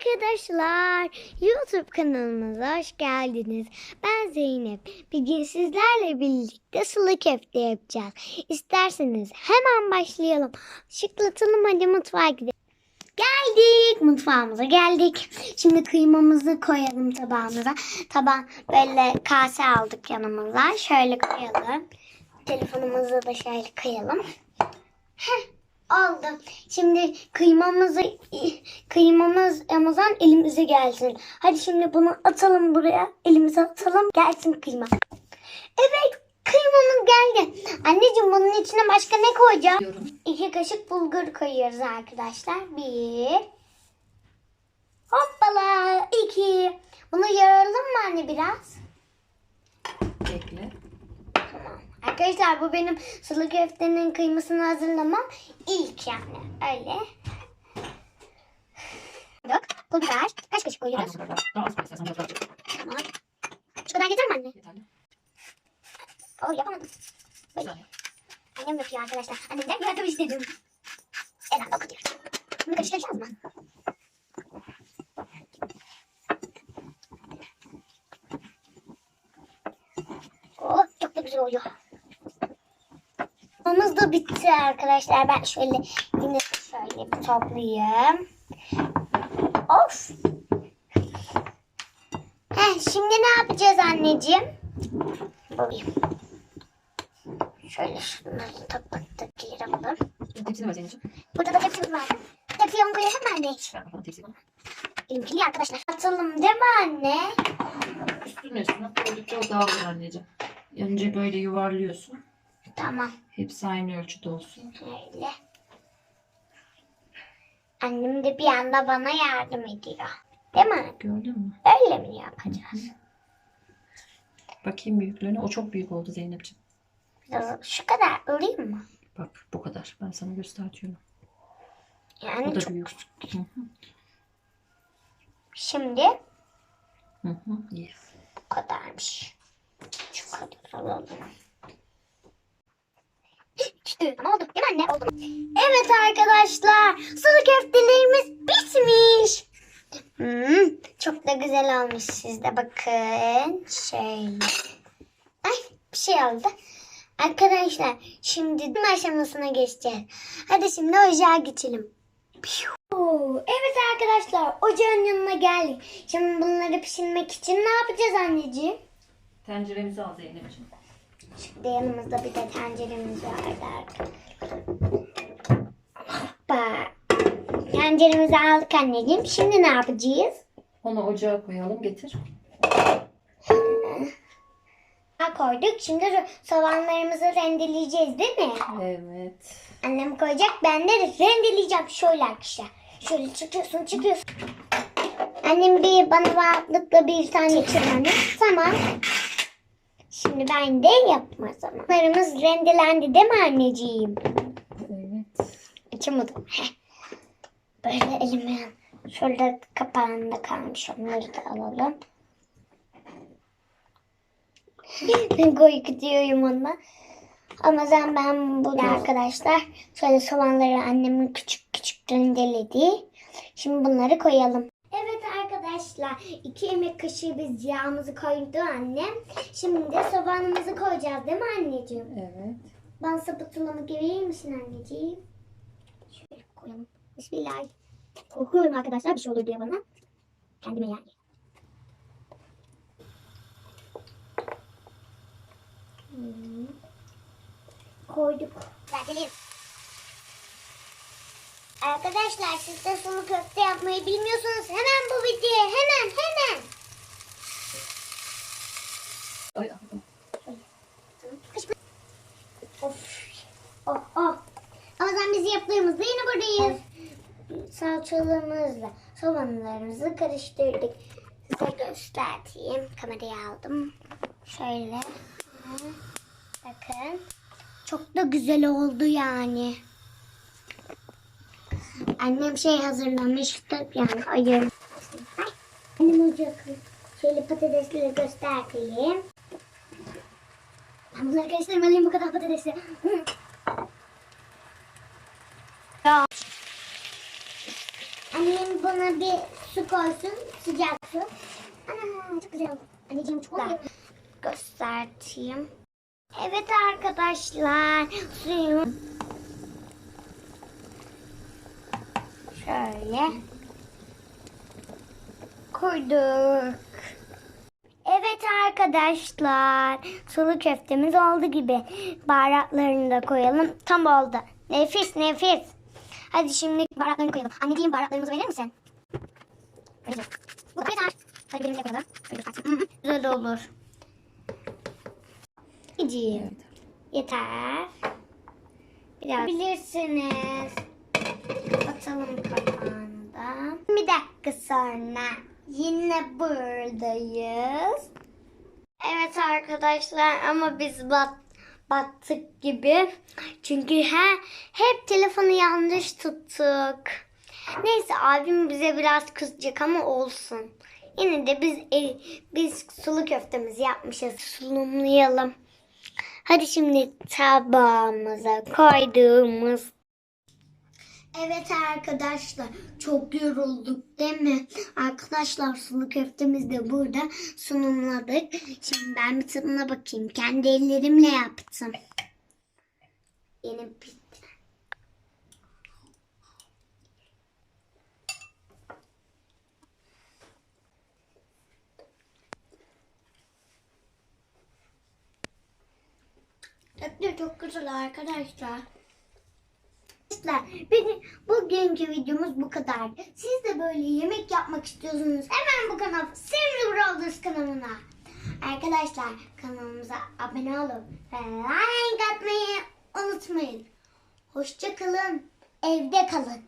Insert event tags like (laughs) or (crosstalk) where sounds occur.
Arkadaşlar YouTube kanalımıza hoş geldiniz. Ben Zeynep. Bugün sizlerle birlikte sulu köfte yapacağız. İsterseniz hemen başlayalım. Şıklatalım hadi mutfağa gidelim. Geldik mutfağımıza geldik. Şimdi kıymamızı koyalım tabağımıza. Taban böyle kase aldık yanımıza. Şöyle koyalım. Telefonumuzu da şöyle koyalım. Heh, oldu. Şimdi kıymamızı kıymamız Amazon elimize gelsin. Hadi şimdi bunu atalım buraya. Elimize atalım. Gelsin kıyma. Evet kıymamız geldi. Anneciğim bunun içine başka ne koyacağım? Diyorum. İki kaşık bulgur koyuyoruz arkadaşlar. Bir. Hoppala. iki. Bunu yaralım mı anne biraz? Bekle. Arkadaşlar bu benim sulu köftenin kıymasını hazırlamam ilk yani. Öyle. Yok. Pul biber. Kaç kaşık koyuyoruz? Daha az koy. Tamam. Şu kadar yeter mi anne? Yeterli. Oo yapamadım. Saniye. Annem yapıyor arkadaşlar. Annemden yardım istedim. Herhalde okuyor. Bunu karıştıracağız mı? Oh çok da güzel oluyor. Mamız da bitti arkadaşlar. Ben şöyle yine şöyle bir toplayayım. Of. Heh, şimdi ne yapacağız anneciğim? Bulayım. Şöyle şunları tabaktakileri alalım. Tepsini ver Zeynep'ciğim. Burada da tepsimiz var. Tepsiyi? Ver bakalım tepsiyi bana. Benimkili arkadaşlar. Atalım değil mi anne? Üstüne üstüne koydukça o dağılır anneciğim. Önce böyle yuvarlıyorsun. Tamam. Hepsi aynı ölçüde olsun. Öyle. Annem de bir anda bana yardım ediyor. Değil mi? Gördün mü? Öyle mi yapacağız? Bakayım büyüklüğüne. O çok büyük oldu Zeynep'ciğim. Biraz şu kadar alayım mı? Bak bu kadar. Ben sana göstertiyorum. O Yani da çok. büyük. Hı hı. Şimdi Hı hı. İyi. bu kadarmış. Şu kadar alalım. İşte ne oldu değil mi. Evet arkadaşlar sulu köftelerimiz bitmiş. Hmm, çok da güzel olmuş sizde bakın. Şöyle. Ay bir şey oldu. Arkadaşlar şimdi aşamasına geçeceğiz. Hadi şimdi ocağa geçelim. Evet arkadaşlar ocağın yanına geldik. Şimdi bunları pişirmek için ne yapacağız anneciğim? Tenceremizi al Zeynep'ciğim. Şimdi yanımızda bir de tenceremiz vardı. Hoppa. Tenceremizi aldık anneciğim. Şimdi ne yapacağız? Onu ocağa koyalım. Getir. Ha, koyduk. Şimdi soğanlarımızı rendeleyeceğiz değil mi? Evet. Annem koyacak. Ben de rendeleyeceğim. Şöyle arkadaşlar. Şöyle çıkıyorsun çıkıyorsun. Annem bir bana rahatlıkla bir tane çırmanı. Tamam. Şimdi ben de yapma zaman. Soğanlarımız rendelendi değil mi anneciğim? Evet. Açamadım. Böyle elime şöyle kapağında kalmış. Onları da alalım. (laughs) Korkutuyorum onu. Ama ben, ben bu arkadaşlar şöyle soğanları annemin küçük küçük rendeledi. Şimdi bunları koyalım. Arkadaşlar iki yemek kaşığı biz yağımızı koydu annem. Şimdi de soğanımızı koyacağız değil mi anneciğim? Evet. Ben sapıtılımı verir misin anneciğim? Şöyle koyalım. Bismillah. Korkuyorum arkadaşlar bir şey olur diye bana. Kendime yani. Hmm. Koyduk. Zaten Arkadaşlar siz de sulu köfte yapmayı bilmiyorsunuz. Hemen bu videoya hemen hemen. Of. Oh oh. O zaman biz yaptığımızda yine buradayız. Salçalarımızla soğanlarımızı karıştırdık. Size göstereyim. Kamerayı aldım. Şöyle. Bakın. Çok da güzel oldu yani. Annem şey hazırlamıştı. Yani ayır. Ay, Annem ocak. Şöyle patatesleri göstereyim. Ben bunları karıştırmalıyım bu kadar patatesi. Hı. Annem bana bir su koysun. Sıcak su. Ana çok güzel. Anneciğim çok güzel. Göstereyim. Evet arkadaşlar. Suyum. Şöyle. Koyduk. Evet arkadaşlar. Sulu köftemiz oldu gibi. Baharatlarını da koyalım. Tam oldu. Nefis nefis. Hadi şimdi baharatlarını koyalım. Anneciğim baharatlarımızı verir misin? Vereceğim. Bu kadar. Hadi benim de koyalım. Güzel olur. Anneciğim. Yeter. Biraz bilirsiniz. Atalım kapağında. Bir dakika sonra yine buradayız. Evet arkadaşlar ama biz bat, battık gibi. Çünkü he, hep telefonu yanlış tuttuk. Neyse abim bize biraz kızacak ama olsun. Yine de biz e, biz sulu köftemizi yapmışız. Sunumlayalım. Hadi şimdi tabağımıza koyduğumuz Evet arkadaşlar çok yorulduk değil mi? Arkadaşlar sulu köftemiz de burada sunumladık. Şimdi ben bir tadına bakayım. Kendi ellerimle yaptım. Yeni bitti. Tadı çok güzel arkadaşlar. Arkadaşlar benim bugünkü videomuz bu kadar. Siz de böyle yemek yapmak istiyorsunuz. Hemen bu kanal Simli Brothers kanalına. Arkadaşlar kanalımıza abone olun ve like atmayı unutmayın. Hoşça kalın. Evde kalın.